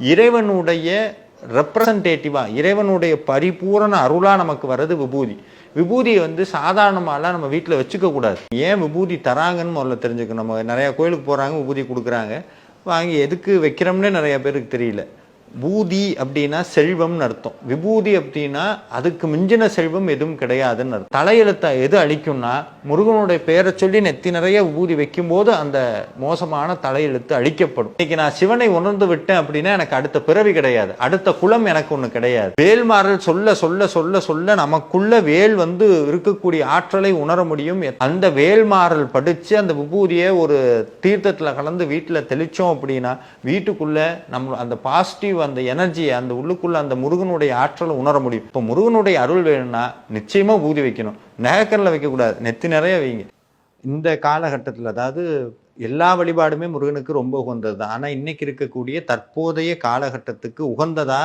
இறைவனுடைய ரெப்ரசன்டேட்டிவா இறைவனுடைய பரிபூரண அருளா நமக்கு வர்றது விபூதி. விபூதியை வந்து சாதாரணமாலாம் நம்ம வீட்டில் வச்சுக்க கூடாது. ஏன் விபூதி தராங்கன்னு முதல்ல தெரிஞ்சுக்கணும். நம்ம நிறைய கோயிலுக்கு போறாங்க விபூதி கொடுக்குறாங்க. வாங்கி எதுக்கு வைக்கிறோம்னே நிறைய பேருக்கு தெரியல. பூதி அப்படின்னா செல்வம்னு அர்த்தம். விபூதி அப்படின்னா அதுக்கு மிஞ்சின செல்வம் எதுவும் கிடையாதுன்னு அர்த்தம். தலையெழுத்தை எது அழிக்கும்னா முருகனுடைய பெயரை சொல்லி நெத்தி நிறைய விபூதி வைக்கும்போது அந்த மோசமான தலையெழுத்து அழிக்கப்படும். இன்னைக்கு நான் சிவனை உணர்ந்து விட்டேன் அப்படின்னா எனக்கு அடுத்த பிறவி கிடையாது. அடுத்த குலம் எனக்கு ஒன்று கிடையாது. வேல்மாறல் சொல்ல சொல்ல சொல்ல சொல்ல நமக்குள்ள வேல் வந்து இருக்கக்கூடிய ஆற்றலை உணர முடியும். அந்த வேல்மாறல் படிச்சு அந்த விபூதியை ஒரு தீர்த்தத்தில் கலந்து வீட்டில் தெளிச்சோம் அப்படின்னா வீட்டுக்குள்ள நம்ம அந்த பாசிட்டிவ் அந்த எனர்ஜியை அந்த உள்ளுக்குள்ள அந்த முருகனுடைய ஆற்றலை உணர முடியும். இப்போ முருகனுடைய அருள் வேணும்னா நிச்சயமாக ஊதி வைக்கணும். நகைக்கரில் வைக்கக்கூடாது. நெத்தி நிறைய வைங்க. இந்த காலகட்டத்தில் அதாவது எல்லா வழிபாடுமே முருகனுக்கு ரொம்ப உகந்தது தான். ஆனால் இன்றைக்கி இருக்கக்கூடிய தற்போதைய காலகட்டத்துக்கு உகந்ததா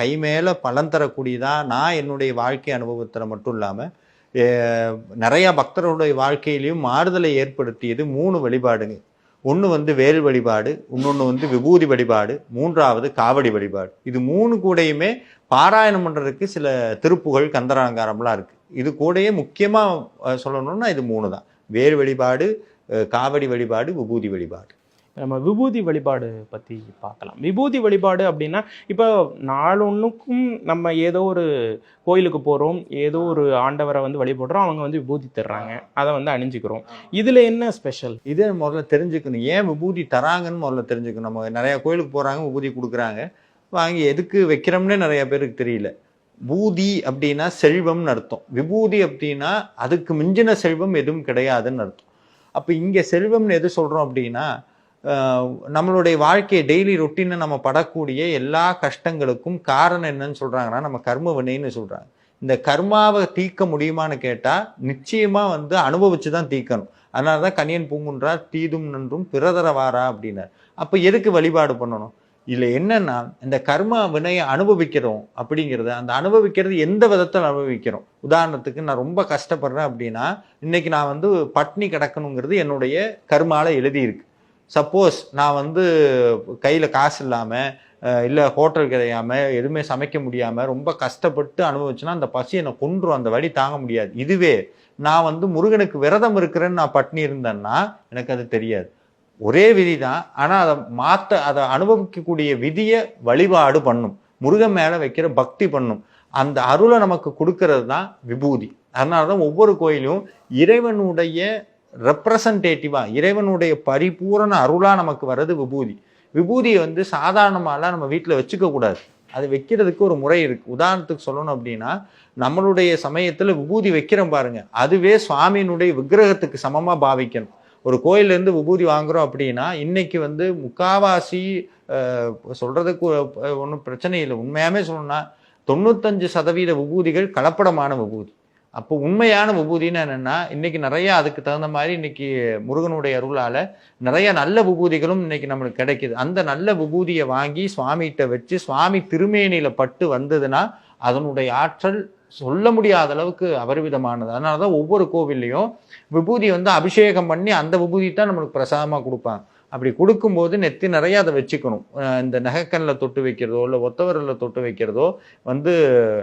கை மேலே பலன் தரக்கூடியதா நான் என்னுடைய வாழ்க்கை அனுபவத்தில் மட்டும் இல்லாமல் நிறையா பக்தர்களுடைய வாழ்க்கையிலையும் மாறுதலை ஏற்படுத்தியது மூணு வழிபாடுங்க. ஒன்று வந்து வேல் வழிபாடு இன்னொன்று வந்து விபூதி வழிபாடு மூன்றாவது காவடி வழிபாடு. இது மூணு கூடையுமே பாராயணம் பண்ணுறதுக்கு சில திருப்புகள் கந்தராங்காரம்லாம் இருக்குது இது கூடயே முக்கியமாக சொல்லணும்னா இது மூணு தான் வேல் வழிபாடு காவடி வழிபாடு விபூதி வழிபாடு. நம்ம விபூதி வழிபாடு பற்றி பார்க்கலாம். விபூதி வழிபாடு அப்படின்னா இப்போ நாளொன்றுக்கும் நம்ம ஏதோ ஒரு கோயிலுக்கு போகிறோம் ஏதோ ஒரு ஆண்டவரை வந்து வழிபடுறோம் அவங்க வந்து விபூதி தர்றாங்க. அதை வந்து அணிஞ்சுக்கிறோம். இதில் என்ன ஸ்பெஷல்? இதை முதல்ல தெரிஞ்சுக்கணும். ஏன் விபூதி தராங்கன்னு முதல்ல தெரிஞ்சுக்கணும். நம்ம நிறையா கோயிலுக்கு போகிறாங்க விபூதி கொடுக்குறாங்க. வாங்கி எதுக்கு வைக்கிறோம்னே நிறையா பேருக்கு தெரியல. பூதி அப்படின்னா செல்வம்னு அர்த்தம். விபூதி அப்படின்னா அதுக்கு மிஞ்சின செல்வம் எதுவும் கிடையாதுன்னு அர்த்தம். அப்போ இங்கே செல்வம்னு எது சொல்கிறோம் அப்படின்னா நம்மளுடைய வாழ்க்கையை டெய்லி ரொட்டீனை நம்ம படக்கூடிய எல்லா கஷ்டங்களுக்கும் காரணம் என்னன்னு சொல்கிறாங்கன்னா நம்ம கர்ம வினைன்னு சொல்கிறாங்க இந்த கர்மாவை தீர்க்க முடியுமான்னு கேட்டால் நிச்சயமாக வந்து அனுபவிச்சு தான் தீர்க்கணும். அதனால தான் கனியன் பூங்குன்றார் தீதும் நன்றும் பிறதரவாரா? அப்படின்னார். அப்போ எதுக்கு வழிபாடு பண்ணணும்? இதில் என்னன்னா இந்த கர்ம வினையை அனுபவிக்கிறோம் அப்படிங்கிறத அந்த அனுபவிக்கிறது எந்த விதத்தில் அனுபவிக்கிறோம்? உதாரணத்துக்கு நான் ரொம்ப கஷ்டப்படுறேன் அப்படின்னா இன்னைக்கு நான் வந்து பட்னி கிடக்கணுங்கிறது என்னுடைய கர்மாவில் எழுதியிருக்கு. சப்போஸ் நான் வந்து கையில் காசு இல்லாமல் இல்லை ஹோட்டல் கிடையாமல் எதுவுமே சமைக்க முடியாமல் ரொம்ப கஷ்டப்பட்டு அனுபவிச்சுன்னா அந்த பசி என்னை கொன்றும். அந்த வழி தாங்க முடியாது. இதுவே நான் வந்து முருகனுக்கு விரதம் இருக்கிறேன்னு நான் பட்னி இருந்தேன்னா எனக்கு அது தெரியாது. ஒரே விதி தான் ஆனால் அதை மாற்ற அதை அனுபவிக்கக்கூடிய விதியை வழிபாடு பண்ணும். முருகன் மேலே வைக்கிற பக்தி பண்ணும். அந்த அருளை நமக்கு கொடுக்கறது தான் விபூதி. அதனால தான் ஒவ்வொரு கோயிலும் இறைவனுடைய ரெப்ரசன்டேட்டிவாக இறைவனுடைய பரிபூரண அருளாக நமக்கு வர்றது விபூதி. விபூதியை வந்து சாதாரணமாலாம் நம்ம வீட்டில் வச்சுக்கக்கூடாது அது வைக்கிறதுக்கு ஒரு முறை இருக்குது உதாரணத்துக்கு சொல்லணும் அப்படின்னா நம்மளுடைய சமயத்தில் விபூதி வைக்கிறோம் பாருங்கள் அதுவே சுவாமியினுடைய விக்கிரகத்துக்கு சமமாக பாவிக்கணும். ஒரு கோயிலேருந்து விபூதி வாங்குறோம் அப்படின்னா இன்னைக்கு வந்து முக்காவாசி சொல்கிறதுக்கு ஒன்றும் பிரச்சனை இல்லை. உண்மையாகவே சொல்லணும்னா தொண்ணூத்தஞ்சு சதவீத விபூதிகள் கலப்படமான விபூதி. அப்போ உண்மையான விபூதின்னு என்னென்னா இன்னைக்கு நிறையா அதுக்கு தகுந்த மாதிரி இன்னைக்கு முருகனுடைய அருளால் நிறைய நல்ல விபூதிகளும் இன்னைக்கு நம்மளுக்கு கிடைக்குது. அந்த நல்ல விபூதியை வாங்கி சுவாமிகிட்ட வச்சு சுவாமி திருமேனியில் பட்டு வந்ததுன்னா அதனுடைய ஆற்றல் சொல்ல முடியாத அளவுக்கு அபரிவிதமானது. அதனால தான் ஒவ்வொரு கோவில்லையும் விபூதி வந்து அபிஷேகம் பண்ணி அந்த விபூதி தான் நம்மளுக்கு பிரசாதமாக கொடுப்பாங்க. அப்படி கொடுக்கும்போது நெத்தி நிறைய அதை வச்சுக்கணும். இந்த நகைக்கண்ணில் தொட்டு வைக்கிறதோ இல்லை ஒத்தவரில் தொட்டு வைக்கிறதோ வந்து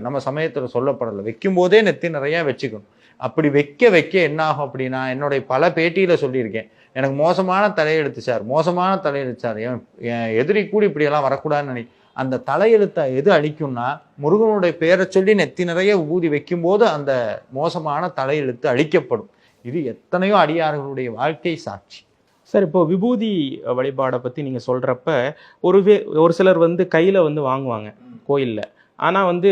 நம்ம சமயத்தில் சொல்லப்படலை. வைக்கும்போதே நெத்தி நிறையா வச்சுக்கணும். அப்படி வைக்க வைக்க என்ன ஆகும் அப்படின்னா என்னுடைய பல பேட்டியில் சொல்லியிருக்கேன். எனக்கு மோசமான தலையெழுத்து சார் மோசமான தலையெழுத்து சார். என் என் எதிரி கூடி இப்படியெல்லாம் வரக்கூடாதுன்னு நினை அந்த தலையெழுத்தை எது அழிக்கும்னா முருகனுடைய பெயரை சொல்லி நெத்தி நிறைய ஊதி வைக்கும்போது அந்த மோசமான தலையெழுத்து அழிக்கப்படும். இது எத்தனையோ அடியார்களுடைய வாழ்க்கை சாட்சி. சார் இப்போ விபூதி வழிபாடை பற்றி நீங்கள் சொல்கிறப்ப ஒரு வே ஒரு சிலர் வந்து கையில் வந்து வாங்குவாங்க கோயிலில். ஆனால் வந்து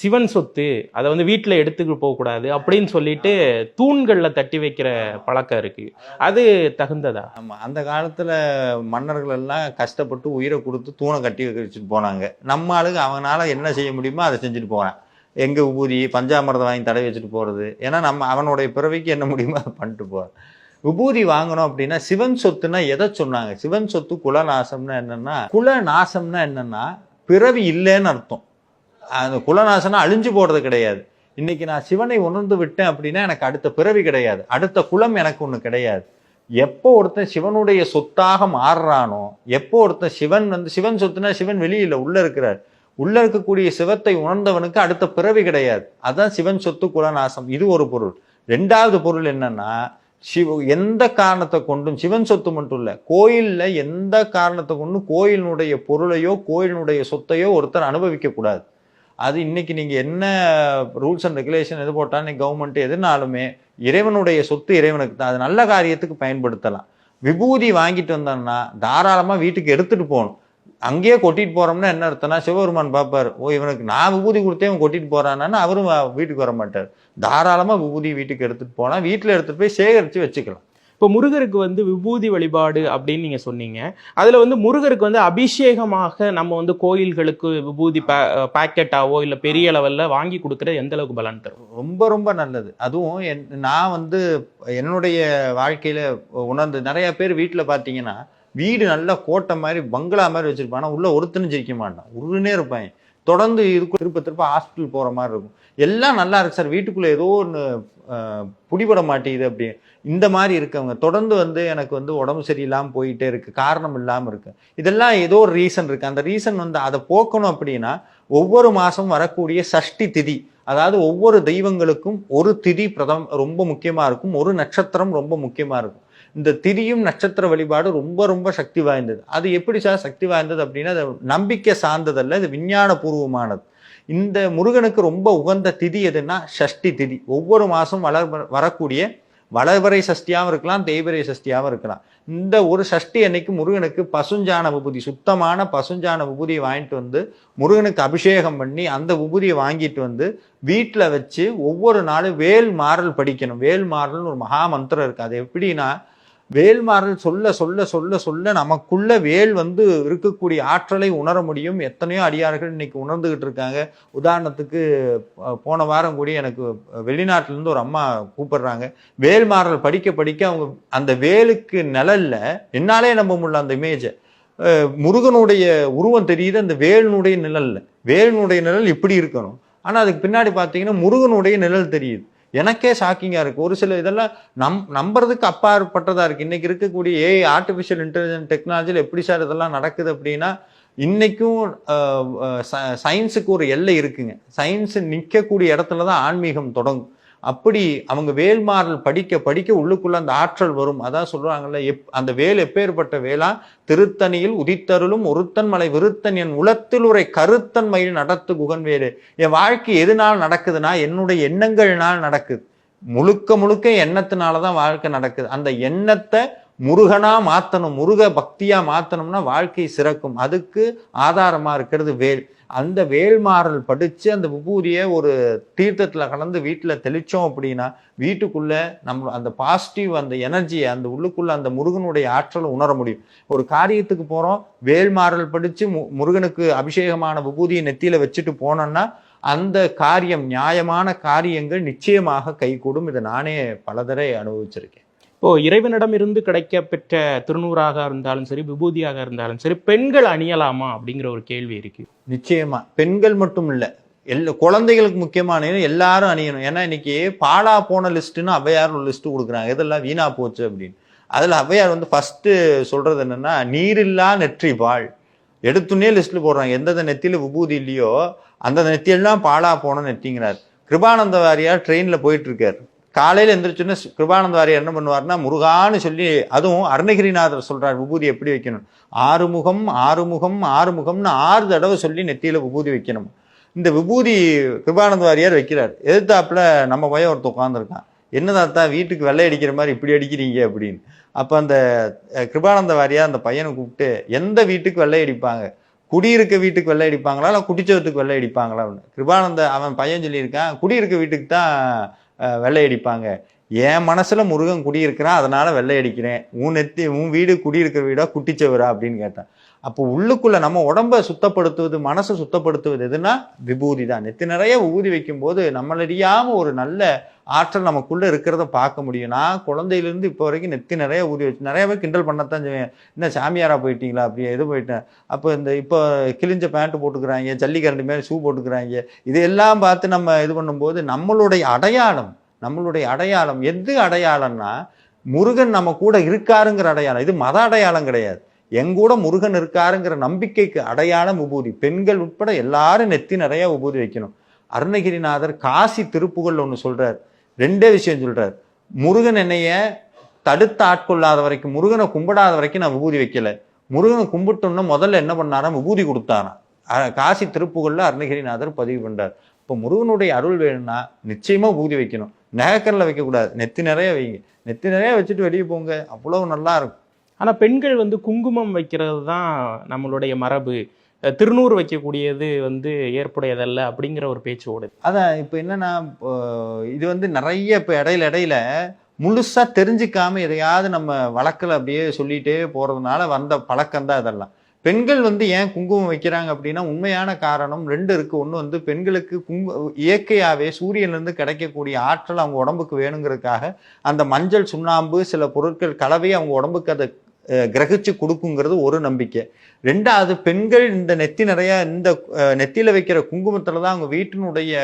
சிவன் சொத்து அதை வந்து வீட்டில் எடுத்துட்டு போகக்கூடாது அப்படின்னு சொல்லிட்டு தூண்களில் தட்டி வைக்கிற பழக்கம் இருக்குது அது தகுந்ததா? ஆமாம் அந்த காலத்தில் மன்னர்கள் எல்லாம் கஷ்டப்பட்டு உயிரை கொடுத்து தூணை கட்டி வச்சுட்டு போனாங்க. நம்ம ஆளுங்க அவனால என்ன செய்ய முடியுமோ அதை செஞ்சுட்டு போனான் எங்க விபூதி பஞ்சாமிரதம் வாங்கி தடவி வச்சுட்டு போறது. ஏன்னா நம்ம அவனுடைய பிறவிக்கு என்ன முடியுமோ அதை பண்ணிட்டு போறான். விபூதி வாங்கணும் அப்படின்னா சிவன் சொத்துனா எதை சொன்னாங்க? சிவன் சொத்து குலநாசம்னா என்னன்னா குலநாசம்னா என்னன்னா பிறவி இல்லைன்னு அர்த்தம். அந்த குலநாசனா அழிஞ்சு போறது கிடையாது. இன்னைக்கு நான் சிவனை உணர்ந்து விட்டேன் அப்படின்னா எனக்கு அடுத்த பிறவி கிடையாது. அடுத்த குலம் எனக்கு ஒன்று கிடையாது. எப்போ ஒருத்தன் சிவனுடைய சொத்தாக மாறுறானோ எப்போ ஒருத்தன் சிவன் வந்து சிவன் சொத்துனா சிவன் வெளியில் உள்ள இருக்கிறார். உள்ள இருக்கக்கூடிய சிவத்தை உணர்ந்தவனுக்கு அடுத்த பிறவி கிடையாது. அதான் சிவன் சொத்து குலநாசம். இது ஒரு பொருள். ரெண்டாவது பொருள் என்னன்னா சிவ எந்த காரணத்தை கொண்டும் சிவன் சொத்து மட்டும் இல்லை கோயிலில் எந்த காரணத்தை கொண்டும் கோயிலினுடைய பொருளையோ கோயிலினுடைய சொத்தையோ ஒருத்தர் அனுபவிக்க கூடாது. அது இன்னைக்கு நீங்கள் என்ன ரூல்ஸ் அண்ட் ரெகுலேஷன் எது போட்டாலும் இன்னைக்கு கவர்மெண்ட் எதுனாலுமே இறைவனுடைய சொத்து இறைவனுக்கு தான். அது நல்ல காரியத்துக்கு பயன்படுத்தலாம். விபூதி வாங்கிட்டு வந்தோம்னா தாராளமாக வீட்டுக்கு எடுத்துகிட்டு போகணும். அங்கேயே கொட்டிட்டு போறோம்னா என்ன அர்த்தம்னா சிவபெருமான் பார்ப்பார் ஓ இவனுக்கு நான் விபூதி கொடுத்தே இவன் கொட்டிட்டு போறான்னா அவரும் வீட்டுக்கு வர மாட்டார். தாராளமா விபூதி வீட்டுக்கு எடுத்துட்டு போனா வீட்டுல எடுத்துட்டு போய் சேகரிச்சு வச்சுக்கலாம். இப்போ முருகருக்கு வந்து விபூதி வழிபாடு அப்படின்னு நீங்க சொன்னீங்க. அதுல வந்து முருகருக்கு வந்து அபிஷேகமாக நம்ம வந்து கோயில்களுக்கு விபூதி பாக்கெட்டாவோ இல்ல பெரிய லெவல்ல வாங்கி கொடுக்கறது எந்த அளவுக்கு பலன் தரும்? ரொம்ப ரொம்ப நல்லது. அதுவும் என் நான் வந்து என்னுடைய வாழ்க்கையில உணர்ந்து நிறைய பேர் வீட்டுல பாத்தீங்கன்னா வீடு நல்லா கோட்டை மாதிரி பங்களா மாதிரி வச்சிருப்பான் உள்ளே உள்ள ஒருத்தனும் ஜெயிக்க மாட்டான். உருனே இருப்பான். தொடர்ந்து இதுக்கு திருப்ப திருப்ப ஹாஸ்பிட்டல் போகிற மாதிரி இருக்கும். எல்லாம் நல்லா இருக்கு சார். வீட்டுக்குள்ளே ஏதோ ஒன்று புடிபட மாட்டேங்குது அப்படி. இந்த மாதிரி இருக்கவங்க தொடர்ந்து வந்து எனக்கு வந்து உடம்பு சரியில்லாமல் போயிட்டே இருக்குது காரணம் இல்லாமல் இருக்கு. இதெல்லாம் ஏதோ ஒரு ரீசன் இருக்குது அந்த ரீசன் வந்து அதை போக்கணும் அப்படின்னா ஒவ்வொரு மாதம் வரக்கூடிய சஷ்டி திதி அதாவது ஒவ்வொரு தெய்வங்களுக்கும் ஒரு திதி பிரதம் ரொம்ப முக்கியமாக இருக்கும். ஒரு நட்சத்திரம் ரொம்ப முக்கியமாக இருக்கும். இந்த திதியும் நட்சத்திர வழிபாடு ரொம்ப ரொம்ப சக்தி வாய்ந்தது. அது எப்படி சார் சக்தி வாய்ந்தது அப்படின்னா அது நம்பிக்கை சார்ந்ததல்ல இது விஞ்ஞான பூர்வமானது இந்த முருகனுக்கு ரொம்ப உகந்த திதி எதுன்னா சஷ்டி திதி. ஒவ்வொரு மாதம் வளர் வரக்கூடிய வளர்வரை சஷ்டியாகவும் இருக்கலாம் தேய்வரை சஷ்டியாகவும் இருக்கலாம். இந்த ஒரு சஷ்டி அன்னைக்கு முருகனுக்கு பசுஞ்சான விபூதி சுத்தமான பசுஞ்சான விபூதியை வாங்கிட்டு வந்து முருகனுக்கு அபிஷேகம் பண்ணி அந்த விபூதியை வாங்கிட்டு வந்து வீட்டில் வச்சு ஒவ்வொரு நாளும் வேல் மாறல் படிக்கணும். வேல் மாறல்னு ஒரு மகா மந்திரம் இருக்குது அது எப்படின்னா வேல்மாறல் சொல்ல சொல்ல சொல்ல சொல்ல நமக்குள்ள வேல் வந்து இருக்கக்கூடிய ஆற்றலை உணர முடியும். எத்தனையோ அடியார்கள் இன்னைக்கு உணர்ந்துகிட்டு இருக்காங்க. உதாரணத்துக்கு போன வாரம் கூட எனக்கு வெளிநாட்டிலேருந்து ஒரு அம்மா கூப்பிடுறாங்க. வேல்மாறல் படிக்க படிக்க அவங்க அந்த வேலுக்கு நிழல்ல என்னாலே நம்ப முடியல அந்த இமேஜை முருகனுடைய உருவம் தெரியுது அந்த வேலினுடைய நிழல்ல. வேலினுடைய நிழல் இப்படி இருக்கணும். ஆனால் அதுக்கு பின்னாடி பார்த்தீங்கன்னா முருகனுடைய நிழல் தெரியுது. எனக்கே ஷாக்கிங்காக இருக்குது ஒரு சில இதெல்லாம் நம் நம்புறதுக்கு அப்பாற்பட்டதாக இருக்குது இன்றைக்கி இருக்கக்கூடிய ஏஐ ஆர்டிஃபிஷியல் இன்டெலிஜென்ட் டெக்னாலஜியில் எப்படி சார் இதெல்லாம் நடக்குது அப்படின்னா இன்றைக்கும் சயின்ஸுக்கு ஒரு எல்லை இருக்குங்க. சயின்ஸு நிற்கக்கூடிய இடத்துல தான் ஆன்மீகம் தொடங்கும். அப்படி அவங்க வேல்மாறல் படிக்க படிக்க உள்ளுக்குள்ள அந்த ஆற்றல் வரும். அதான் சொல்றாங்கல்ல எப் அந்த வேல் எப்பேற்பட்ட வேளா திருத்தணியில் உதித்தருளும் ஒருத்தன் மலை விருத்தன் என் உளத்தில் உரை கருத்தன் மயில் நடத்து குகன்வேறு என் வாழ்க்கை எதுனால் நடக்குதுன்னா என்னுடைய எண்ணங்கள்னால் நடக்குது. முழுக்க முழுக்க எண்ணத்தினால தான் வாழ்க்கை நடக்குது. அந்த எண்ணத்தை முருகனா மாத்தணும் முருக பக்தியா மாத்தணும்னா வாழ்க்கை சிறக்கும். அதுக்கு ஆதாரமா இருக்கிறது வேல். அந்த வேல்மாறல் படித்து அந்த விபூதியை ஒரு தீர்த்தத்தில் கலந்து வீட்டில் தெளித்தோம் அப்படின்னா வீட்டுக்குள்ளே நம்ம அந்த பாசிட்டிவ் அந்த எனர்ஜியை அந்த உள்ளுக்குள்ளே அந்த முருகனுடைய ஆற்றலை உணர முடியும். ஒரு காரியத்துக்கு போகிறோம் வேல்மாறல் படித்து மு- முருகனுக்கு அபிஷேகமான விபூதியை நெத்தியில் வச்சுட்டு போனோம்னா அந்த காரியம் நியாயமான காரியங்கள் நிச்சயமாக கைகூடும். இதை நானே பலதரை அனுபவிச்சிருக்கேன். இப்போ இறைவனிடம் இருந்து கிடைக்க பெற்ற திருநூறாக இருந்தாலும் சரி விபூதியாக இருந்தாலும் சரி பெண்கள் அணியலாமா அப்படிங்கிற ஒரு கேள்வி இருக்கு. நிச்சயமா. பெண்கள் மட்டும் இல்ல. எல்லா குழந்தைகளுக்கு முக்கியமான எல்லாரும் அணியணும். ஏன்னா இன்னைக்கு பாலா போன லிஸ்ட்னு அவையார் ஒரு லிஸ்ட் கொடுக்குறாங்க. இதெல்லாம் வீணா போச்சு அப்படின்னு. அதுல அவையார் வந்து ஃபர்ஸ்ட் சொல்றது என்னன்னா நீரில்லா நெற்றி பால் எடுத்துனே லிஸ்ட்ல போடுறாங்க. எந்தெந்த நெத்தியில விபூதி இல்லையோ அந்த நெத்தியெல்லாம் பாலா போன நெத்திங்கிறார். கிருபானந்த வாரியார் ட்ரெயின்ல போயிட்டு இருக்காரு. காலையில் எந்திரிச்சுன்னு கிருபானந்த வாரியார் என்ன பண்ணுவார்னா முருகான்னு சொல்லி அதுவும் அருணகிரிநாதர் சொல்கிறார் விபூதி எப்படி வைக்கணும்? ஆறுமுகம் ஆறுமுகம் ஆறுமுகம்னு ஆறு தடவை சொல்லி நெத்தியில் விபூதி வைக்கணும். இந்த விபூதி கிருபானந்த வாரியார் வைக்கிறார். எதிர்த்தாப்புல நம்ம பையன் ஒருத்தர் உட்காந்துருக்கான் என்னதான் தான் வீட்டுக்கு வெள்ளை அடிக்கிற மாதிரி இப்படி அடிக்கிறீங்க அப்படின்னு. அப்போ அந்த கிருபானந்த வாரியார் அந்த பையனை கூப்பிட்டு எந்த வீட்டுக்கு வெள்ளை அடிப்பாங்க? குடியிருக்க வீட்டுக்கு வெள்ளை அடிப்பாங்களா? இல்லை குடிச்சவத்துக்கு வெள்ளை அடிப்பாங்களா? அப்படின்னு. கிருபானந்த அவன் பையன் சொல்லியிருக்கான் குடியிருக்க வீட்டுக்கு தான் வெள்ளை அடிப்பாங்க என் மனசில் முருகன் குடியிருக்கிறான் அதனால் வெள்ளை அடிக்கிறேன் உன் நெத்தி உன் வீடு குடியிருக்கிற வீடா குட்டிச்சவரா அப்படின்னு கேட்டான். அப்போ உள்ளுக்குள்ள நம்ம உடம்ப சுத்தப்படுத்துவது மனசை சுத்தப்படுத்துவது எதுனா விபூதி தான் நெத்தி நிறைய விபூதி வைக்கும்போது நம்மளறியாமல் ஒரு நல்ல ஆற்றல் நமக்குள்ளே இருக்கிறத பார்க்க முடியும். நான் குழந்தையிலேருந்து இப்போ வரைக்கும் நெத்தி நிறைய ஊதி வச்சு நிறைய பேர் கிண்டல் பண்ணத்தான் செய்வேன். என்ன சாமியாராக போயிட்டீங்களா? அப்படியே இது போயிட்டேன். அப்போ இந்த இப்போ கிழிஞ்ச பேண்ட்டு போட்டுக்கிறாங்க ஜல்லிக்கரண்டு மேலே ஷூ போட்டுக்கிறாங்க. இதையெல்லாம் பார்த்து நம்ம இது பண்ணும்போது நம்மளுடைய அடையாளம் நம்மளுடைய அடையாளம் எது அடையாளம்னா முருகன் நம்ம கூட இருக்காருங்கிற அடையாளம். இது மத அடையாளம் கிடையாது. எங்கூட முருகன் இருக்காருங்கிற நம்பிக்கைக்கு அடையாளம் உபூதி. பெண்கள் உட்பட எல்லாரும் நெத்தி நிறைய உபூதி வைக்கணும். அருணகிரிநாதர் காசி திருப்புகள் ஒன்று சொல்றார். ரெண்டே விஷயம் சொல்றார். முருகன் என்னைய தடுத்து ஆட்கொள்ளாத வரைக்கும் முருகனை கும்பிடாத வரைக்கும் நான் விபூதி வைக்கல. முருகனை கும்பிட்டோம்னா முதல்ல என்ன பண்ணாராம்? விபூதி கொடுத்தாராம். காசி திருப்புகள்ல அருணகிரிநாதர் பதிவு பண்றார். இப்போ முருகனுடைய அருள் வேணும்னா நிச்சயமா விபூதி வைக்கணும். நகைக்கரில் வைக்கக்கூடாது. நெத்தி நிறைய வைங்க. நெத்தி நிறைய வச்சுட்டு வெளியே போங்க. அவ்வளவு நல்லா இருக்கும். ஆனால் பெண்கள் வந்து குங்குமம் வைக்கிறது தான் நம்மளுடைய மரபு. திருநூறு வைக்கக்கூடியது வந்து ஏற்புடையதல்ல அப்படிங்கிற ஒரு பேச்சு ஓடுது. அதான் இப்போ என்னன்னா இப்போ இது வந்து நிறைய இப்போ இடையில இடையில முழுசாக தெரிஞ்சுக்காம எதையாவது நம்ம வழக்கில் அப்படியே சொல்லிட்டே போகிறதுனால வந்த பழக்கம் தான் இதெல்லாம். பெண்கள் வந்து ஏன் குங்குமம் வைக்கிறாங்க அப்படின்னா உண்மையான காரணம் ரெண்டு இருக்கு. ஒன்று வந்து பெண்களுக்கு குங்கு இயற்கையாகவே சூரியன்லேருந்து கிடைக்கக்கூடிய ஆற்றல் அவங்க உடம்புக்கு வேணுங்கிறதுக்காக அந்த மஞ்சள் சுண்ணாம்பு சில பொருட்கள் கலவை அவங்க உடம்புக்கு அதை கிரகிச்சு கொடுக்குங்கிறது ஒரு நம்பிக்கை. ரெண்டாவது பெண்கள் இந்த நெத்தி நிறைய இந்த நெத்தியில் வைக்கிற குங்குமத்தில் தான் அவங்க வீட்டினுடைய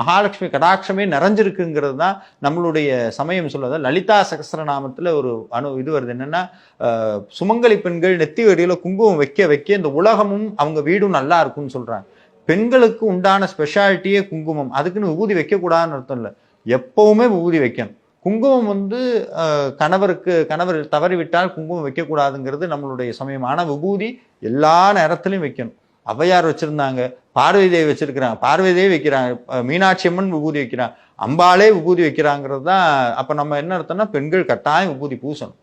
மகாலட்சுமி கடாட்சமே நிறைஞ்சிருக்குங்கிறது தான் நம்மளுடைய சமயம் சொல்லுவது லலிதா சகசரநாமத்தில் ஒரு அணு இது வருது. என்னென்னா சுமங்கலி பெண்கள் நெத்தி வெடியில குங்குமம் வைக்க வைக்க இந்த உலகமும் அவங்க வீடும் நல்லா இருக்கும்னு சொல்கிறாங்க பெண்களுக்கு உண்டான ஸ்பெஷாலிட்டியே குங்குமம். அதுக்குன்னு விபூதி வைக்கக்கூடாதுன்னு அர்த்தம் இல்லை. எப்பவுமே விபூதி வைக்கணும். குங்குமம் வந்து கணவருக்கு கணவர் தவறிவிட்டால் குங்குமம் வைக்கக்கூடாதுங்கிறது நம்மளுடைய சமயம் ஆனால் விபூதி எல்லா நேரத்துலையும் வைக்கணும். ஔவையார் வச்சிருந்தாங்க பார்வதி தேவி வச்சிருக்கிறாங்க பார்வதி தேவி வைக்கிறாங்க மீனாட்சி அம்மன் விபூதி வைக்கிறாங்க அம்பாளே விபூதி வைக்கிறாங்கிறது தான் அப்போ நம்ம என்ன அர்த்தம்னா பெண்கள் கட்டாயம் விபூதி பூசணும்.